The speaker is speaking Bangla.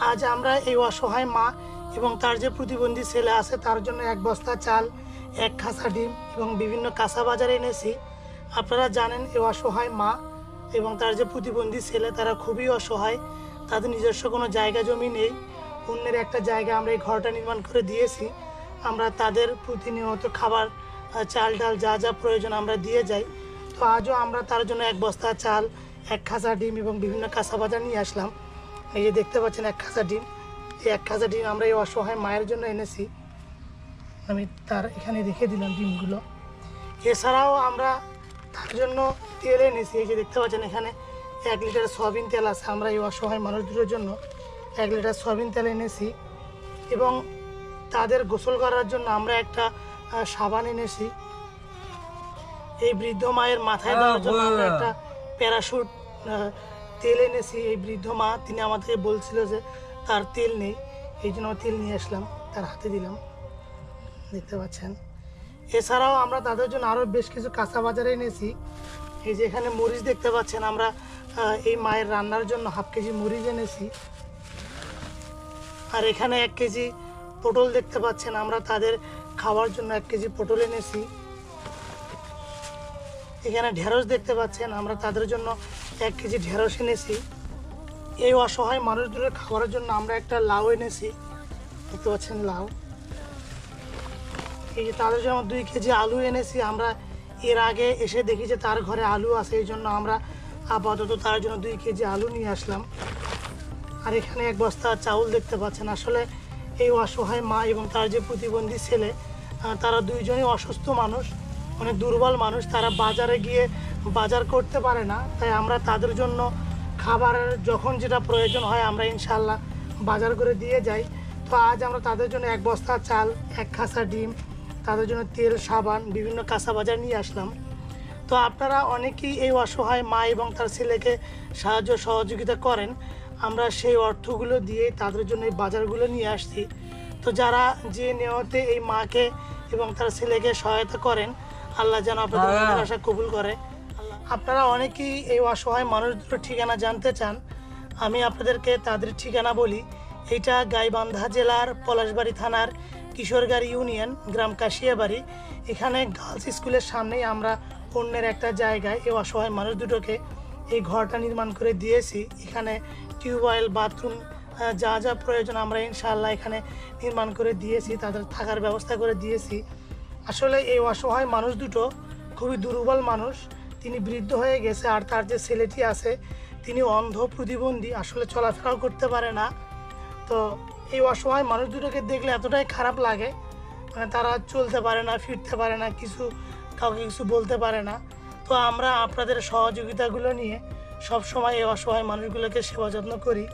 আজ আমরা এই অসহায় মা এবং তার যে প্রতিবন্ধী ছেলে আছে, তার জন্য এক বস্তা চাল, এক খাসা ডিম এবং বিভিন্ন কাঁচা বাজারে এনেছি। আপনারা জানেন এই অসহায় মা এবং তার যে প্রতিবন্ধী ছেলে, তারা খুবই অসহায়। তাদের নিজস্ব কোনো জায়গা জমি নেই। অন্যের একটা জায়গা আমরা এই ঘরটা নির্মাণ করে দিয়েছি। আমরা তাদের প্রতিনিয়ত খাবার, চাল ডাল যা যা প্রয়োজন আমরা দিয়ে যাই। তো আজও আমরা তার জন্য এক বস্তা চাল, এক খাসা ডিম এবং বিভিন্ন কাঁচা বাজার নিয়ে আসলাম। এই যে দেখতে পাচ্ছেন এক খাঁচা ডিম। এই এক খাঁচা ডিম আমরা এই অসহায় মায়ের জন্য এনেছি। আমি তার এখানে রেখে দিলাম ডিমগুলো। এছাড়াও আমরা তার জন্য তেল এনেছি। এই যে দেখতে পাচ্ছেন এখানে এক লিটার সয়াবিন তেল আছে। আমরা এই অসহায় মানুষদের জন্য এক লিটার সয়াবিন তেল এনেছি এবং তাদের গোসল করার জন্য আমরা একটা সাবান এনেছি। এই বৃদ্ধ মায়ের মাথায় দেওয়ার জন্য আমরা একটা প্যারাশুট তেল এনেছি, এই বৃদ্ধ মা, তিনি আমাদেরকে বলছিল যে তার তেল নেই, এই জন্য তেল নিয়ে আসলাম, তার হাতে দিলাম। দেখতে পাচ্ছেন। এছাড়াও আমরা তাদের জন্য আরও বেশ কিছু কাঁচা বাজারে এনেছি। এই যে এখানে মরিচ দেখতে পাচ্ছেন, আমরা এই মায়ের রান্নার জন্য হাফ কেজি মরিচ এনেছি। আর এখানে এক কেজি পটল দেখতে পাচ্ছেন, আমরা তাদের খাওয়ার জন্য এক কেজি পটল এনেছি। এখানে ঢেঁড়স দেখতে পাচ্ছেন। আমরা তাদের জন্য এক কেজি ঢেঁড়স এনেছি। এই অসহায় মানুষদের খাওয়ার জন্য আমরা একটা লাউ এনেছি। দেখতে পাচ্ছেন লাউ। এই যে তাদের জন্য দুই কেজি আলু এনেছি। আমরা এর আগে এসে দেখি যে তার ঘরে আলু আছে, এই জন্য আমরা আপাতত তার জন্য দুই কেজি আলু নিয়ে আসলাম। আর এখানে এক বস্তা চাউল দেখতে পাচ্ছেন। আসলে এই অসহায় মা এবং তার যে প্রতিবন্ধী ছেলে তারা দুইজনই অসুস্থ মানুষ। অনেক দুর্বল মানুষ, তারা বাজারে গিয়ে বাজার করতে পারে না। তাই আমরা তাদের জন্য খাবারের যখন যেটা প্রয়োজন হয়, আমরা ইনশাল্লাহ বাজার করে দিয়ে যাই। তো আজ আমরা তাদের জন্য এক বস্তা চাল, এক খাসা ডিম, তাদের জন্য তেল, সাবান, বিভিন্ন কাঁচা বাজার নিয়ে আসলাম। তো আপনারা অনেকেই এই অসহায় মা এবং তার ছেলেকে সাহায্য সহযোগিতা করেন। আমরা সেই অর্থগুলো দিয়ে তাদের জন্য এই বাজারগুলো নিয়ে আসছি। তো যারা যে নেওয়াতে এই মাকে এবং তার ছেলেকে সহায়তা করেন আল্লাহ যেন আপনাদের হ্যাঁ। আশা কবুল করে। আপনারা অনেকেই এই অসহায় মানুষদের ঠিকানা জানতে চান। আমি আপনাদেরকে তাদের ঠিকানা বলি। এটা গাইবান্ধা জেলার পলাশবাড়ি থানার কিশোরগাড়ি ইউনিয়ন গ্রাম কাশিয়াবাড়ি। এখানে গার্লস স্কুলের সামনেই আমরা অন্যের একটা জায়গায় এই অসহায় মানুষ দুটোকে এই ঘরটা নির্মাণ করে দিয়েছি। এখানে টিউবওয়েল বাথরুম যা যা প্রয়োজন আমরা ইনশাআল্লাহ এখানে নির্মাণ করে দিয়েছি তাদের থাকার ব্যবস্থা করে দিয়েছি। আসলে এই অসহায় মানুষ দুটো খুবই দুর্বল মানুষ। তিনি বৃদ্ধ হয়ে গেছে আর তার যে ছেলেটি আছে, তিনি অন্ধ প্রতিবন্ধী, আসলে চলাফেরাও করতে পারে না। তো এই অসহায় মানুষ দুটোকে দেখলে এতটাই খারাপ লাগে মানে তারা চলতে পারে না, ফিরতে পারে না, কিছু, কাউকে কিছু বলতে পারে না। তো আমরা আপনাদের সহযোগিতাগুলো নিয়ে সব সময় এই অসহায় মানুষগুলোকে সেবা যত্ন করি।